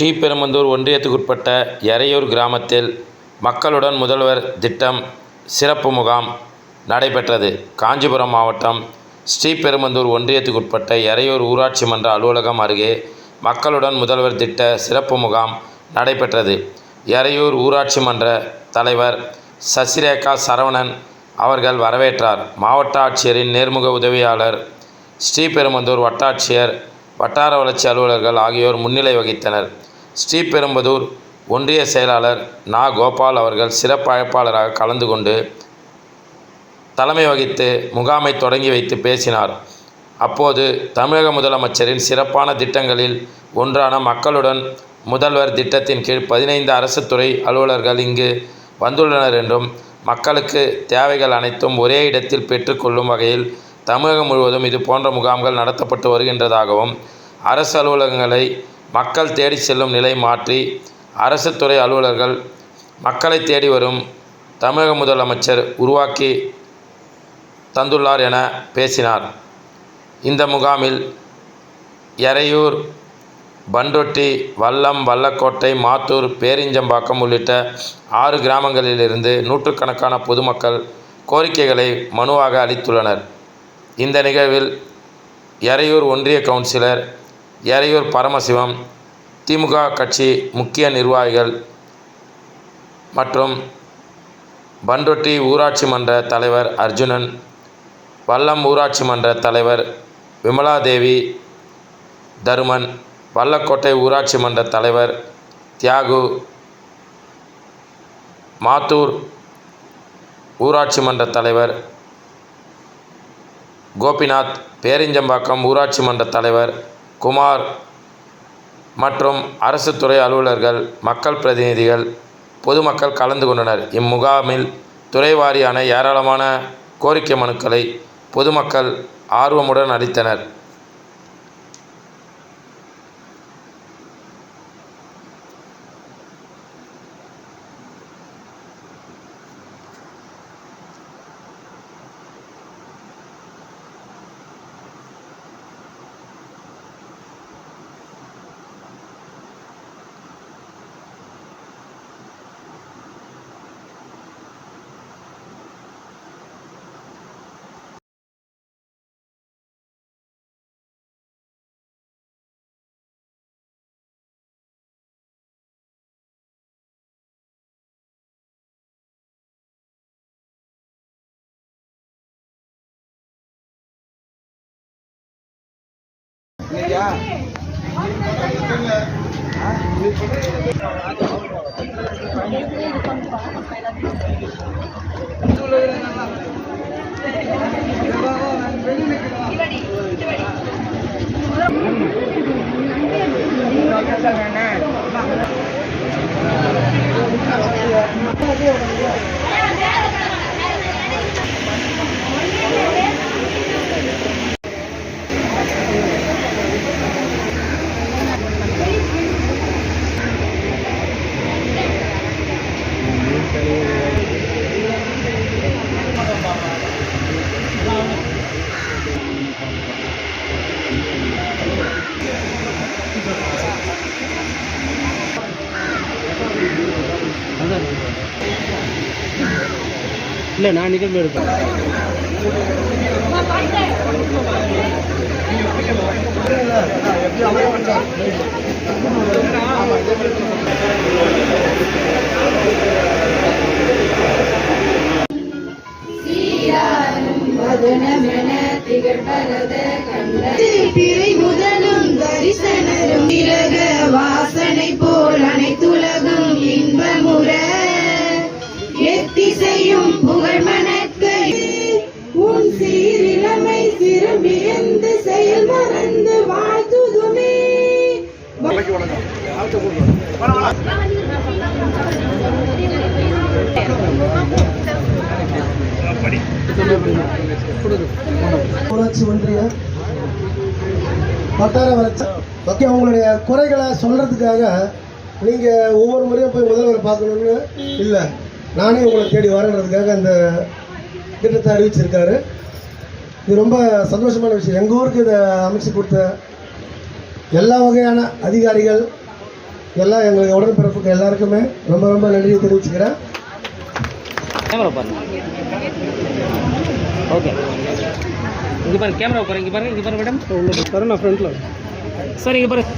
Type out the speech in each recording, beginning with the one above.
ஸ்ரீபெரும்புதூர் ஒன்றியத்துக்குட்பட்ட எறையூர் கிராமத்தில் மக்களுடன் முதல்வர் திட்டம் சிறப்பு முகாம் நடைபெற்றது. காஞ்சிபுரம் மாவட்டம் ஸ்ரீபெரும்புதூர் ஒன்றியத்துக்குட்பட்ட எறையூர் ஊராட்சி மன்ற அலுவலகம் அருகே மக்களுடன் முதல்வர் திட்ட சிறப்பு முகாம் நடைபெற்றது. எறையூர் ஊராட்சி மன்ற தலைவர் சசிரேகா சரவணன் அவர்கள் வரவேற்றார். மாவட்ட ஆட்சியரின் நேர்முக உதவியாளர் ஸ்ரீபெரும்புதூர் வட்டாட்சியர் வட்டார வளர்ச்சி அலுவலர்கள் ஆகியோர் முன்னிலை வகித்தனர். ஸ்ரீபெரும்புதூர் ஒன்றிய செயலாளர் நா. கோபால் அவர்கள் சிறப்பு அழைப்பாளராக கலந்து கொண்டு தலைமை வகித்து முகாமை தொடங்கி வைத்து பேசினார். அப்போது தமிழக முதலமைச்சரின் சிறப்பான திட்டங்களில் ஒன்றான மக்களுடன் முதல்வர் திட்டத்தின் கீழ் பதினைந்து அரசு துறை அலுவலர்கள் இங்கு வந்துள்ளனர் என்றும் மக்களுக்கு தேவைகள் அனைத்தும் ஒரே இடத்தில் பெற்றுக்கொள்ளும் வகையில் தமிழகம் முழுவதும் இது போன்ற முகாம்கள் நடத்தப்பட்டு வருகின்றதாகவும் அரசு அலுவலகங்களை மக்கள் தேடி செல்லும் நிலை மாற்றி அரசு துறை அலுவலர்கள் மக்களை தேடி வரும் தமிழக முதலமைச்சர் உருவாக்கி தந்துள்ளார் என பேசினார். இந்த முகாமில் எறையூர் பண்ரொட்டி வல்லம் வல்லக்கோட்டை மாத்தூர் பேரிஞ்சம்பாக்கம் உள்ளிட்ட ஆறு கிராமங்களிலிருந்து நூற்றுக்கணக்கான பொதுமக்கள் கோரிக்கைகளை மனுவாக அளித்துள்ளனர். இந்த நிகழ்வில் எறையூர் ஒன்றிய கவுன்சிலர் எறையூர் பரமசிவம் திமுக கட்சி முக்கிய நிர்வாகிகள் மற்றும் பண்ருட்டி ஊராட்சி மன்ற தலைவர் அர்ஜுனன் வல்லம் ஊராட்சி மன்ற தலைவர் விமலாதேவி தருமன் வல்லக்கோட்டை ஊராட்சி மன்ற தலைவர் தியாகு மாத்தூர் ஊராட்சி மன்ற தலைவர் கோபிநாத் பேரிஞ்சம்பாக்கம் ஊராட்சி மன்ற தலைவர் குமார் மற்றும் அரசு துறை அலுவலர்கள் மக்கள் பிரதிநிதிகள் பொதுமக்கள் கலந்து கொண்டனர். இம்முகாமில் துறை வாரியான ஏராளமான கோரிக்கை மனுக்களை பொதுமக்கள் ஆர்வமுடன் அளித்தனர். Terima kasih. இல்லை நான் நிகழ்வு எடுப்பேன். திரை முதலும் ஊராட்சி ஒன்றிய வட்டார வளர்ச்சி. ஓகே உங்களுடைய குறைகளை சொல்கிறதுக்காக நீங்கள் ஒவ்வொரு முறையும் போய் முதல்வர் பார்க்கணுன்னு இல்லை. நானே உங்களை தேடி வரேன்றதுக்காக அந்த திட்டத்தை அறிவிச்சிருக்காரு. இது ரொம்ப சந்தோஷமான விஷயம். எங்கள் ஊருக்கு இதை அமைச்சு கொடுத்த எல்லா வகையான அதிகாரிகள் எல்லாம் எங்களுடைய உடன்பிறப்புக்கு எல்லாருக்குமே ரொம்ப ரொம்ப நன்றியை தெரிவிச்சுக்கிறேன். கேமரா பாருங்க. ஓகே இங்கே பாருங்க கேமரா பாருங்க இங்கே பாருங்க இங்கே பாருங்க மேடம் உள்ள பாருங்க நான் ஃப்ரண்ட்டில் சார் இங்கே பாருங்க.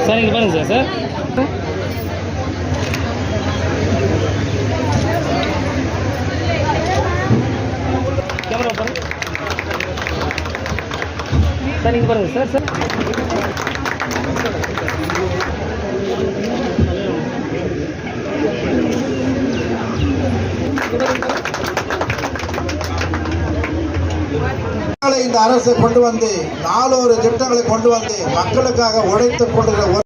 சார் இங்கே பாருங்க சார் சார் கேமரா பாருங்க சார் இங்கே பாருங்க சார் சார். இந்த அரசு கொண்டு வந்து நாலொரு திட்டங்களை கொண்டு வந்து மக்களுக்காக உழைத்துக் கொண்டிருக்கிற